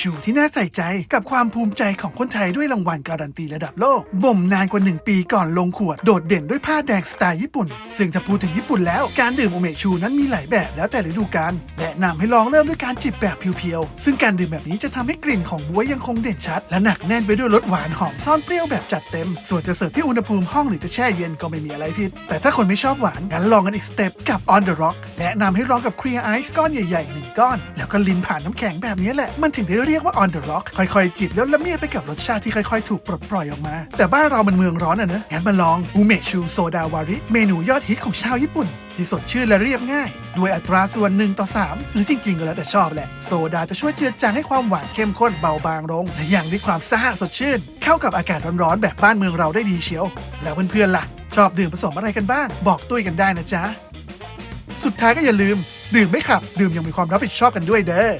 ชูที่น่าใส่ใจกับความภูมิใจของคนไทยด้วยรางวัลการันตีระดับโลก บ่มนานกว่า 1 ปีก่อนลงขวด โดดเด่นด้วยผ้าแดงสไตล์ญี่ปุ่น ซึ่งถ้าพูดถึงญี่ปุ่นแล้วการดื่มโอเมชูนั้นมีหลายแบบแล้วแต่ฤดูกาลแนะนำให้ลองเริ่มด้วยการจิบแบบเพียวๆ ซึ่งการดื่มแบบนี้จะทำให้กลิ่นของบ๊วยยังคงเด่นชัด และหนักแน่นไปด้วยรสหวานหอมซ่อนเปรี้ยวแบบจัดเต็ม ส่วนจะเสิร์ฟที่อุณหภูมิห้องหรือจะแช่เย็นก็ไม่มีอะไรผิด แต่ถ้าคนไม่ชอบหวานงั้นลองกันอีกสเต็ปกับ On the Rock แนะนำให้ลองกับ Clear Ice ก้อนใหญ่ๆหนึ่งก้อน แล้วก็ลิ้นผ่านน้ำแข็งแบบนี้แหละ มันถึงได้เรียกว่า On the Rock ค่อยๆจิบแล้วละเมียดไปกับรสชาติที่ค่อยๆ ถูกปลดปล่อยออกมา แต่บ้านเรามันเมืองร้อนอะเนะงั้นมาลองอูเมชูโซดาวาริ เมนูยอดฮิตของชาวญี่ปุ่นที่สดชื่นและเรียบง่าย ด้วยอัตราส่วน1ต่อ 3 หรือจริงๆก็แล้วแต่ชอบแหละ โซดาจะช่วยเจือจางให้ความหวานเข้มข้นเบาบางลง และยังด้ความซ่าสดชื่น เข้ากับอากาศร้อนๆ แบบบ้านเมืองเราได้ดีเชียว แล้วเพื่อนๆล่ะ ชอบดื่มผสมอะไรกันบ้าง บอกตุ้ยกันได้นะจ๊ะ สุดท้ายก็อย่าลืม ดื่มไม่ขับ ดื่มยังมีความรับผิดชอบกันด้วยเด้อ